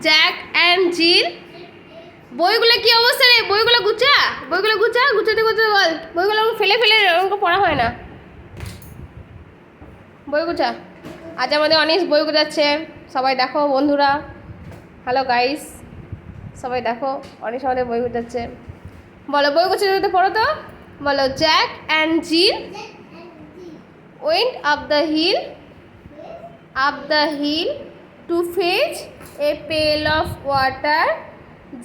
Jack and জিল। বইগুলো কি অবস্থা রে? বইগুলো গুছা? বইগুলো গুছা? গুছাতে গুছাতে বল। বইগুলো ফেলে ফেলে অঙ্ক পড়া হয় না। বই গুছা। আজ আমাদের অনেক বই গুছাচ্ছে। সবাই দেখো বন্ধুরা। হ্যালো গাইস সবাই দেখো, অনেক আমাদের বই গুছাচ্ছে। বলো, বই গুছিয়ে গুছাতে পড়ো তো। বলো, Jack and Jill. went up the hill. up the hill to fetch a pail of water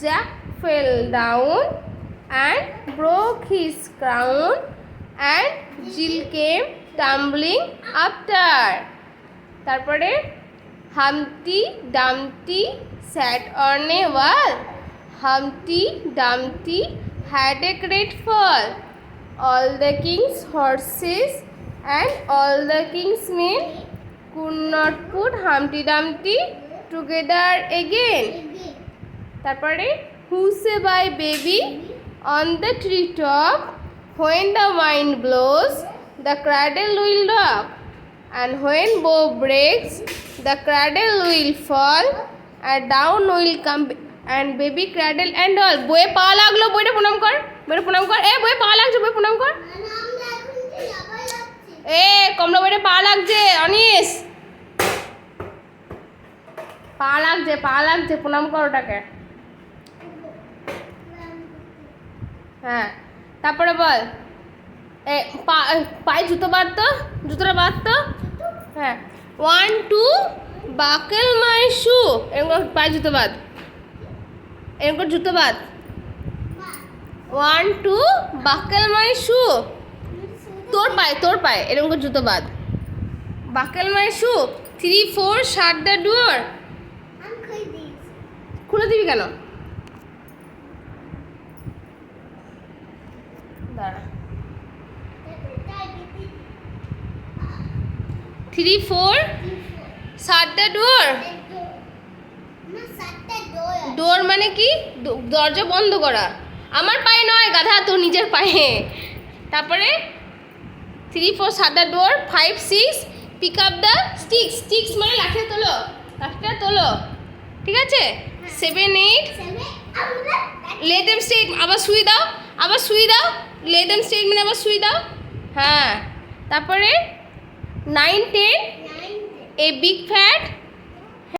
jack fell down and broke his crown and jill came tumbling after তারপরে হামটি ডামটি sat on a wall humpty dumpty had a great fall all the king's horses and all the king's men could not put Humpty Dumpty together again. তারপরে hush a bye baby on the tree top when the wind blows the cradle will rock and when bough breaks the cradle will fall and down will come and baby cradle and all. বইয়ে পা লাগল? বইটা প্রণাম কর বইটা প্রণাম কর। এ বইয়ে পা লাগছে বই প্রণাম কর। এ কমলা বইটা পা লাগছে অনিস পা লাগছে পা লাগছে প্রণাম কর ওটাকে। হ্যাঁ তারপরে বল। এ পায়ে জুতো বাঁধ তো জুতোটা বাঁধ তো হ্যাঁ। One two buckle my shoe এরকম পায়ে জুতো বাঁধ। এরকম জুতো বাঁধ। One two buckle my shoe তোর পায়ে তোর পায়ে। এরকম জুতো বাঁধ। Buckle my shoe three four shut the door খুলে দিবি কেন? Three four the door door মানে কি? দরজা বন্ধ করা। আমার পায়ে নয় গাধা তোর নিজের পায়ে। তারপরে three four the door five six pick up the sticks sticks মানে লাঠিটা তোলো। লাঠিটা তোলো। ঠিক আছে? সেভেন এইট লেদেম স্টেট আবার সুই দাও আবার সুই দাও। লেদেম স্টেট মানে আবার সুই দাও। হ্যাঁ। তারপরে nine ten a big fat